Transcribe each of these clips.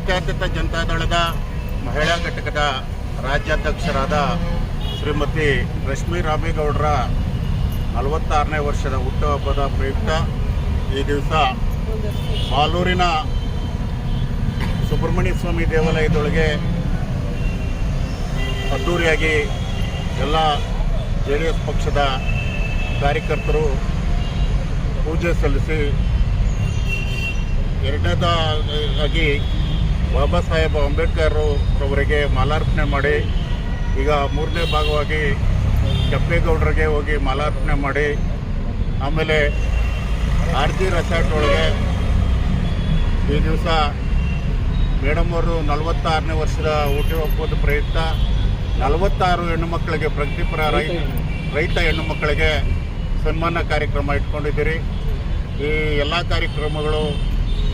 ಜಾತ್ಯತೀತ ಜನತಾದಳದ ಮಹಿಳಾ ಘಟಕದ ರಾಜ್ಯಾಧ್ಯಕ್ಷರಾದ ಶ್ರೀಮತಿ ರಶ್ಮಿ ರಾಮೇಗೌಡರ ನಲವತ್ತಾರನೇ ವರ್ಷದ ಹುಟ್ಟುಹಬ್ಬದ ಪ್ರಯುಕ್ತ ಈ ದಿವಸ ಮಾಲೂರಿನ ಸುಬ್ರಹ್ಮಣ್ಯ ಸ್ವಾಮಿ ದೇವಾಲಯದೊಳಗೆ ಅದ್ದೂರಿಯಾಗಿ ಎಲ್ಲ ಜೆ ಡಿ ಎಸ್ ಪಕ್ಷದ ಕಾರ್ಯಕರ್ತರು ಪೂಜೆ ಸಲ್ಲಿಸಿ ಎರಡನೇದಾಗಿ ಬಾಬಾ ಸಾಹೇಬ್ ಅಂಬೇಡ್ಕರ್ ಅವರಿಗೆ ಮಾಲಾರ್ಪಣೆ ಮಾಡಿ, ಈಗ ಮೂರನೇ ಭಾಗವಾಗಿ ಕೆಂಪೇಗೌಡರಿಗೆ ಹೋಗಿ ಮಾಲಾರ್ಪಣೆ ಮಾಡಿ, ಆಮೇಲೆ ಆರ್ ಜಿ ರೆಸಾರ್ಟ್ ಒಳಗೆ ಈ ದಿವಸ ಮೇಡಮ್ ಅವರು ನಲವತ್ತಾರನೇ ವರ್ಷದ ಹುಟ್ಟುಹಬ್ಬದ ಪ್ರಯುಕ್ತ ನಲವತ್ತಾರು ಹೆಣ್ಣು ಮಕ್ಕಳಿಗೆ ಪ್ರಗತಿಪರ ರೈತ ಹೆಣ್ಣು ಮಕ್ಕಳಿಗೆ ಸನ್ಮಾನ ಕಾರ್ಯಕ್ರಮ ಇಟ್ಕೊಂಡಿದ್ದೀರಿ. ಈ ಎಲ್ಲ ಕಾರ್ಯಕ್ರಮಗಳು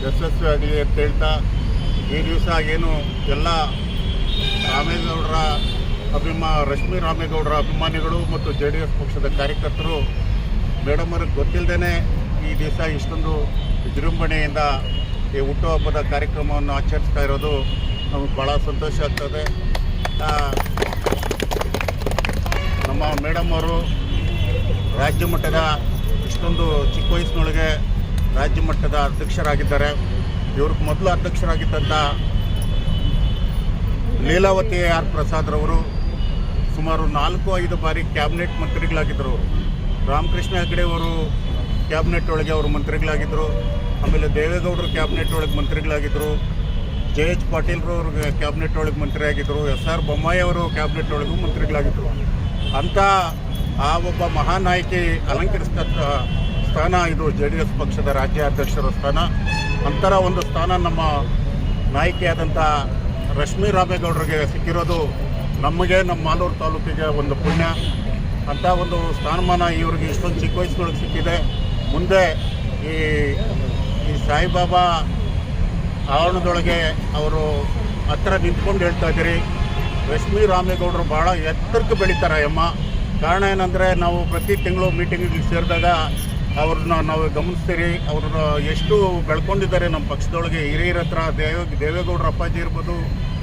ಯಶಸ್ವಿಯಾಗಲಿ ಅಂತ ಹೇಳ್ತಾ ಈ ದಿವಸ ಏನು ಎಲ್ಲ ರಾಮೇಗೌಡರ ಅಭಿಮಾ, ರಶ್ಮಿ ರಾಮೇಗೌಡರ ಅಭಿಮಾನಿಗಳು ಮತ್ತು ಜೆ ಡಿ ಎಸ್ ಪಕ್ಷದ ಕಾರ್ಯಕರ್ತರು ಮೇಡಮ್ ಅವ್ರಿಗೆ ಗೊತ್ತಿಲ್ಲದೇ ಈ ದಿವಸ ಇಷ್ಟೊಂದು ವಿಜೃಂಭಣೆಯಿಂದ ಈ ಹುಟ್ಟುಹಬ್ಬದ ಕಾರ್ಯಕ್ರಮವನ್ನು ಆಚರಿಸ್ತಾ ಇರೋದು ನಮಗೆ ಭಾಳ ಸಂತೋಷ ಆಗ್ತದೆ. ನಮ್ಮ ಮೇಡಮ್ ಅವರು ರಾಜ್ಯ ಮಟ್ಟದ ಇಷ್ಟೊಂದು ಚಿಕ್ಕ ವಯಸ್ಸಿನೊಳಗೆ ರಾಜ್ಯ ಮಟ್ಟದ ಅಧ್ಯಕ್ಷರಾಗಿದ್ದಾರೆ. ಇವ್ರಿಗೆ ಮೊದಲು ಅಧ್ಯಕ್ಷರಾಗಿದ್ದಂಥ ಲೀಲಾವತಿ ಆರ್ ಪ್ರಸಾದ್ರವರು ಸುಮಾರು ನಾಲ್ಕು ಐದು ಬಾರಿ ಕ್ಯಾಬಿನೆಟ್ ಮಂತ್ರಿಗಳಾಗಿದ್ದರು ಅವರು. ರಾಮಕೃಷ್ಣ ಹೆಗಡೆ ಅವರು ಕ್ಯಾಬಿನೆಟ್ ಒಳಗೆ ಅವರು ಮಂತ್ರಿಗಳಾಗಿದ್ದರು. ಆಮೇಲೆ ದೇವೇಗೌಡರು ಕ್ಯಾಬಿನೆಟ್ ಒಳಗೆ ಮಂತ್ರಿಗಳಾಗಿದ್ದರು. ಜೆ ಎಚ್ ಪಾಟೀಲ್ರು ಅವ್ರಿಗೆ ಕ್ಯಾಬಿನೆಟ್ ಒಳಗೆ ಮಂತ್ರಿ ಆಗಿದ್ದರು ಎಸ್ ಆರ್ ಬೊಮ್ಮಾಯಿ ಅವರು ಕ್ಯಾಬಿನೆಟ್ ಒಳಗೂ ಮಂತ್ರಿಗಳಾಗಿದ್ದರು. ಅಂಥ ಆ ಒಬ್ಬ ಮಹಾನಾಯಕಿ ಅಲಂಕರಿಸಿದ ಸ್ಥಾನ ಇದು ಜೆ ಡಿ ಎಸ್ ಪಕ್ಷದ ರಾಜ್ಯ ಅಧ್ಯಕ್ಷರ ಸ್ಥಾನ. ಅಂತರ ಒಂದು ಸ್ಥಾನ ನಮ್ಮ ನಾಯಕಿಯಾದಂಥ ರಶ್ಮಿ ರಾಮೇಗೌಡರಿಗೆ ಸಿಕ್ಕಿರೋದು ನಮಗೆ ನಮ್ಮ ಮಾಲೂರು ತಾಲೂಕಿಗೆ ಒಂದು ಪುಣ್ಯ. ಅಂಥ ಒಂದು ಸ್ಥಾನಮಾನ ಇವ್ರಿಗೆ ಇಷ್ಟೊಂದು ಚಿಕ್ಕ ವಯಸ್ಸಿನೊಳಗೆ ಸಿಕ್ಕಿದೆ. ಮುಂದೆ ಈ ಈ ಸಾಯಿಬಾಬಾ ಆವರಣದೊಳಗೆ ಅವರು ಹತ್ತಿರ ನಿಂತ್ಕೊಂಡು ಹೇಳ್ತಾ ಇದ್ದೀರಿ. ರಶ್ಮಿ ರಾಮೇಗೌಡರು ಭಾಳ ಎತ್ತರಕ್ಕೆ ಬೆಳೀತಾರೆ ಅಮ್ಮ. ಕಾರಣ ಏನಂದರೆ ನಾವು ಪ್ರತಿ ತಿಂಗಳು ಮೀಟಿಂಗಿಗೆ ಸೇರಿದಾಗ ಅವ್ರನ್ನ ನಾವು ಗಮನಿಸ್ತೀರಿ, ಅವ್ರನ್ನ ಎಷ್ಟು ಬೆಳ್ಕೊಂಡಿದ್ದಾರೆ ನಮ್ಮ ಪಕ್ಷದೊಳಗೆ. ಹಿರಿಯರ ಹತ್ರ ದೇವ, ದೇವೇಗೌಡರ ಅಪ್ಪಾಜಿ ಇರ್ಬೋದು,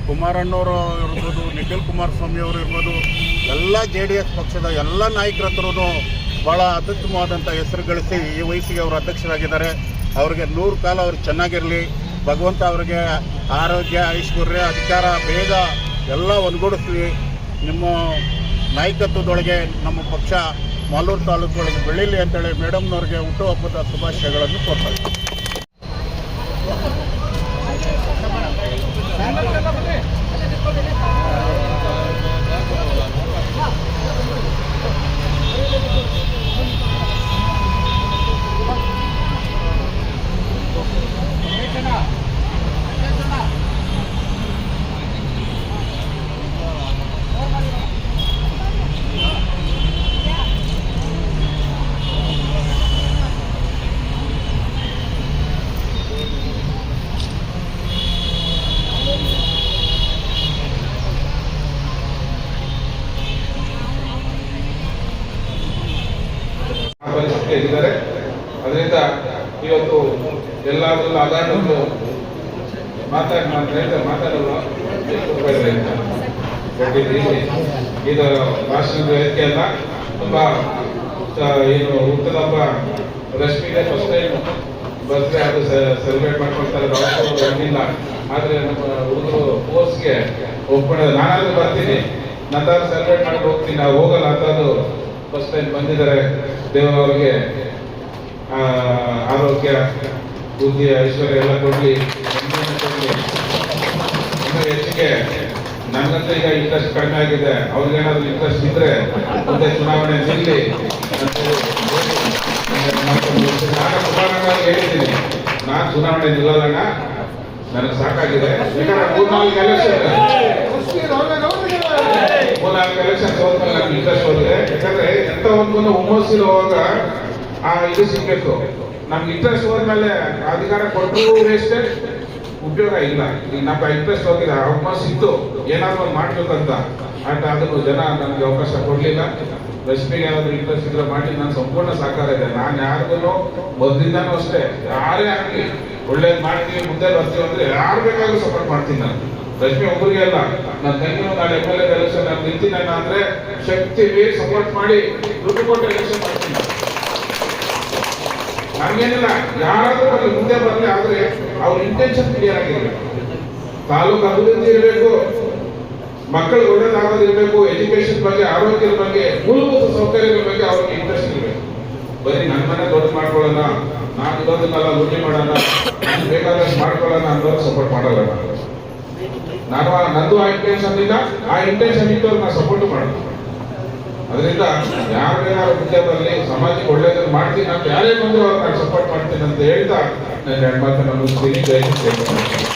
ಕುಮಾರಣ್ಣವರು ಇರ್ಬೋದು, ನಿಖಿಲ್ ಕುಮಾರಸ್ವಾಮಿ ಅವರು ಇರ್ಬೋದು, ಎಲ್ಲ ಜೆ ಡಿ ಎಸ್ ಪಕ್ಷದ ಎಲ್ಲ ನಾಯಕರ ಹತ್ರನೂ ಭಾಳ ಅತ್ಯುತ್ತಮವಾದಂಥ ಹೆಸರು ಗಳಿಸಿ ಈ ವಯಸ್ಸಿಗೆ ಅವರು ಅಧ್ಯಕ್ಷರಾಗಿದ್ದಾರೆ. ಅವ್ರಿಗೆ ನೂರು ಕಾಲ ಅವ್ರು ಚೆನ್ನಾಗಿರಲಿ. ಭಗವಂತ ಅವರಿಗೆ ಆರೋಗ್ಯ, ಐಶ್ವರ್ಯ, ಅಧಿಕಾರ, ಬೇಗ ಎಲ್ಲ ಒಂದುಗೂಡಿಸ್ಲಿ ನಿಮ್ಮ ನಾಯಕತ್ವದೊಳಗೆ ನಮ್ಮ ಪಕ್ಷ ಮಾಲೂರು ತಾಲೂಕೊಳಗೆ ಬೆಳೀಲಿ ಅಂತೇಳಿ ಮೇಡಮ್ನವ್ರಿಗೆ ಹುಟ್ಟುಹಬ್ಬದ ಶುಭಾಶಯಗಳನ್ನು ಕೊಡ್ತಾರೆ ಇದ್ದಾರೆ. ಅದರಿಂದ ಇವತ್ತು ಎಲ್ಲಾದ್ರಲ್ಲೂ ಅದಾಡಲು ಮಾತಾಡಿ ಮಾತಾಡಿದ್ರೆ ರೂಪಾಯಿ ಇದೆ ಭಾಷಣದ ವೇದಿಕೆ ಅಲ್ಲ, ತುಂಬಾ ಏನು ಹುಟ್ಟದ ಹಬ್ಬ ರಶ್ಮಿಗೆ ಫಸ್ಟ್ ಟೈಮ್ ಬರ್ತ್ಡೇ ಅದು ಸೆಲೆಬ್ರೇಟ್ ಮಾಡ್ಕೊಳ್ತಾರೆ. ಬಂದಿಲ್ಲ ಆದ್ರೆ ನಮ್ಮ ಹುಡುಗರು ಕೋರ್ಸ್ಗೆ ಒಪ್ಕೊಂಡು ನಾನಾದ್ರೂ ಬರ್ತೀನಿ. ನಂತರ ಸೆಲೆಬ್ರೇಟ್ ಮಾಡ್ಕೊಂಡು ಹೋಗ್ತೀನಿ. ನಾವು ಹೋಗಲ್ಲ ಅಂತದ್ದು ಫಸ್ಟ್ ಟೈಮ್ ಬಂದಿದ್ದಾರೆ ದೇವರವರಿಗೆ ಆರೋಗ್ಯ ಬುದ್ಧಿ ಐಶ್ವರ್ಯ ಎಲ್ಲ ಕೊಡ್ಲಿ. ಹೆಚ್ಚಿಗೆ ನನ್ನಂತ ಈಗ ಇಂಟ್ರೆಸ್ಟ್ ಕಡಿಮೆ ಆಗಿದೆ. ಅವ್ರಿಗೇನಾದ್ರೂ ಇಂಟ್ರೆಸ್ಟ್ ಇದ್ರೆ ಮುಂದೆ ಚುನಾವಣೆ ನಿಲ್ಲಿ. ನಾನು ಹೇಳಿದ್ದೀನಿ. ನಾನು ಚುನಾವಣೆ ನಿಲ್ಲೋದಣ್ಣ ನನಗೆ ಸಾಕಾಗಿದೆ. ಮೂರ್ನಾಲ್ಕು ಎಲೆಕ್ಷನ್ ಮೂರ್ನಾಲ್ಕು ಎಲೆಕ್ಷನ್ ಹೋದ್ಮೇಲೆ ನನಗೆ ಇಂಟ್ರೆಸ್ಟ್ ಹೋಗಿದೆ ಯಾಕಂದ್ರೆ ಎಂತ ಒಂದು ಹುಮ್ಮಸ್ಸಿರುವಾಗ ಆ ಇದು ಸಿಗ್ಬೇಕು. ನಮ್ಗೆ ಇಂಟ್ರೆಸ್ಟ್ ಹೋದ್ಮೇಲೆ ಅಧಿಕಾರ ಕೊಟ್ಟರು ವೇಸ್ಟೇ ಉಪಯೋಗ ಇಲ್ಲ. ಈಗ ನಮ್ಮ ಇಂಟ್ರೆಸ್ಟ್ ಹೋಗಿಲ್ಲ ಹುಮ್ಮಸ್ ಇತ್ತು. ಏನಾದ್ರು ಒಂದು ಮಾಡ್ಬೇಕಂತ. ಆಟ ಅದನ್ನು ಜನ ನನಗೆ ಅವಕಾಶ ಕೊಡ್ಲಿಲ್ಲ. ರಶ್ಮಿಗೆ ಏನಾದ್ರು ಇಂಟ್ರೆಸ್ಟ್ ಇದ್ರೆ ಮಾಡಿ ನಾನು ಸಂಪೂರ್ಣ ಸಹಕಾರ ಇದೆ. ನಾನು ಯಾರಿಗೂ ಮೊದಲಿಂದಾನು ಅಷ್ಟೇ. ಯಾರೇ ಆಗಲಿ, ಒಳ್ಳೇದು ಮಾಡ್ತೀವಿ ಮುಂದೆ ಬರ್ತೀವಿ ಅಂದ್ರೆ ಯಾರು ಬೇಕಾದ್ರೂ ಸಪೋರ್ಟ್ ಮಾಡ್ತೀನಿ ನಾನು. ರಶ್ಮಿ ಒಬ್ಬರಿಗೆ ಅಲ್ಲ. ನನ್ನ ತಂಗಿನೂ ನಾಳೆ ಎಂ ಎಲ್ ಎಲೆಕ್ಷನ್ ನಾನು ಅಂದ್ರೆ ಶಕ್ತಿ ಸಪೋರ್ಟ್ ಮಾಡಿ ದುಡ್ಡು ಕೊಟ್ಟು ಎಲೆಕ್ಷನ್ ಮಾಡ್ತೀನಿ. ಹಂಗೇನಿಲ್ಲ ಯಾರಾದ್ರೂ ಬರ್ಲಿ, ಮುಂದೆ ಬರಲಿ, ಆದ್ರೆ ಅವ್ರ ಇಂಟೆನ್ಷನ್ ಕ್ಲಿಯರ್ ಆಗಿರ್ಬೇಕು. ತಾಲೂಕು ಅಭಿವೃದ್ಧಿ ಇರಬೇಕು ಮಕ್ಕಳಿಗೆ ಒಳ್ಳೇದಾಗೋದು ಇರಬೇಕು ಎಜುಕೇಶನ್ ಬಗ್ಗೆ, ಆರೋಗ್ಯದ ಬಗ್ಗೆ, ಮೂಲಭೂತ ಸೌಕರ್ಯಗಳ ಬಗ್ಗೆ ಅವ್ರಿಗೆ ಇಂಟ್ರೆಸ್ಟ್ ಇರಬೇಕು. ಬರೀ ನನ್ನ ಮನೆ ದೊಡ್ಡ ಮಾಡ್ಕೊಳ್ಳೋಣ, ನಾನು ಇರೋದನ್ನೆಲ್ಲ ಲೂಟಿ ಮಾಡೋಣ ಬೇಕಾದಷ್ಟು ಮಾಡ್ಕೊಳ್ಳೋಣ ಅನ್ನೋರು ಸಪೋರ್ಟ್ ಮಾಡಲ್ಲ ನಾನು ನಂದು ಆ ಇಂಟೆನ್ಷನ್ ಇಲ್ಲ ಆ ಇಂಟೆನ್ಷನ್ ಇಟ್ಟು ನಾನು ಸಪೋರ್ಟ್ ಮಾಡೋದು. ಅದರಿಂದ ಯಾರು ಉದ್ಯಮದಲ್ಲಿ ಮುಂದೆ ಸಮಾಜಕ್ಕೆ ಒಳ್ಳೇದನ್ನು ಮಾಡ್ತೀನಿ ಅಂತ ಯಾರೇ ಬಂದ್ರು ಅವ್ರು ನಾನು ಸಪೋರ್ಟ್ ಮಾಡ್ತೀನಿ ಅಂತ ಹೇಳ್ತಾ ನನ್ನ ಮಾತನ್ನು ಮುಗಿಸ್ತೀನಿ ಜೈ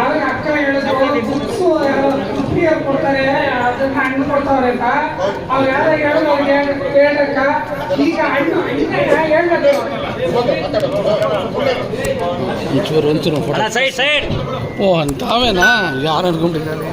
ಆಗ ಅಕ್ಕ ಹೇಳಿದ್ರು ಬುಕ್ಸು ಕೊಡ್ತಾರೆ ಅದನ್ನ ಹಣ್ಣು ಕೊಡ್ತಾವ್ರೆ ಅಂತ. ಅವ್ರು ಯಾರ ಹೇಳಕ್ಕ ಈಗ ಹಣ್ಣು ಹಣ್ಣಿನ ಹೇಳ್ಬೇಕು? ಒಂಚೂರು ಒಂಚೂರು ಫೋಟೋ ಸೈಡ್ ಸೈಡ್ ಓ ಅಂತಾವೇನಾ? ಯಾರು ಅನ್ಕೊಂಡಿದ್ದಾರೆ?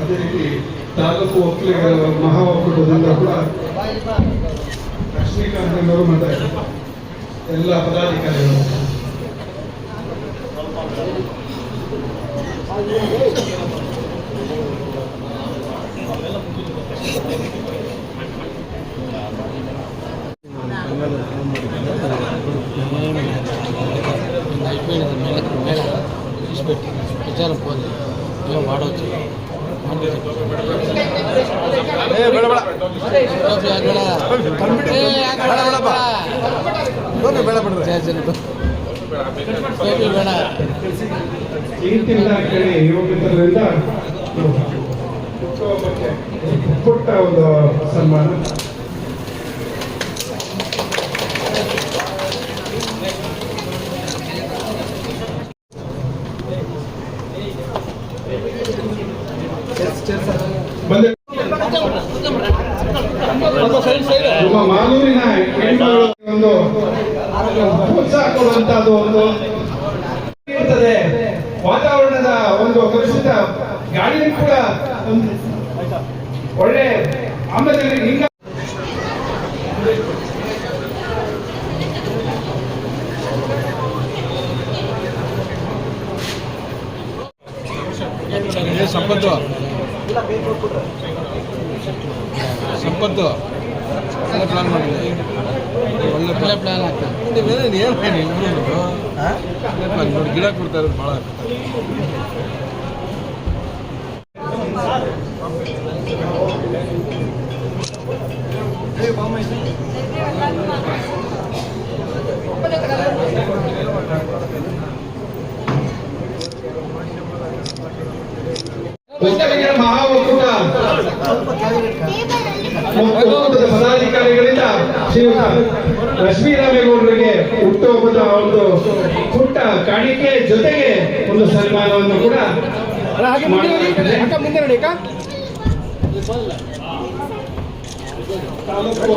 ಅದೇ ರೀತಿ ತಾಲೂಕು ಒಕ್ಕಲಿಗರ ಮಹಾ ಒಕ್ಕೂಟದಿಂದ ಕೂಡ ಲಕ್ಷ್ಮೀಕಾಂತ್ ಅವರು ಮತ್ತೆ ಎಲ್ಲ ಪದಾಧಿಕಾರಿಗಳು అయిపోయినది మేళకు మేళ తీసిపెట్టి ప్రచారం పోదు ఏం వాడవచ్చు ಯುವಕರಿಂದ ಹುಟ್ಟುಹಬ್ಬಕ್ಕೆ ಪುಟ್ಟ ಒಂದು ಸನ್ಮಾನ ನಮ್ಮ ಮಾಲೂರಿನ ಒಂದು ಪ್ರೋತ್ಸಾಹ ಕೊಡುವಂತದ್ದು ಒಂದು ಇರ್ತದೆ. ವಾತಾವರಣದ ಒಂದು ಕಲುಷಿತ ಗಾಳಿಯೂ ಕೂಡ ಒಳ್ಳೆ ಆಮ್ಲಜನಕ ಹಿಂಗ ಸಂಪತ್ತು ಸಂಪತ್ತು ಒಳ್ಳೆ ಪ್ಲಾನ್ ಮಾಡಿದೆ ಒಳ್ಳೆ ಒಳ್ಳೆ ಪ್ಲಾನ್ ಆಗ್ತದೆ ಏನು ಇಬ್ಬರು ಒಳ್ಳೆ ಪ್ಲಾನ್ ನೋಡಿ ಗಿಡ ಕೊಡ್ತಾರೆ ಭಾಳ ಒಕ್ಕಲಿಗರ ಮಹಾ ಒಕ್ಕೂಟ ಮತ್ತು ಪದಾಧಿಕಾರಿಗಳಿಂದ ಶ್ರೀಯುತ ಲಕ್ಷ್ಮೀರಾಮೇಗೌಡರಿಗೆ ಹುಟ್ಟುಹಬ್ಬದ ಒಂದು ಪುಟ್ಟ ಕಾಣಿಕೆ ಜೊತೆಗೆ ಒಂದು ಸನ್ಮಾನವನ್ನು ಕೂಡ. ತಾಲೂಕು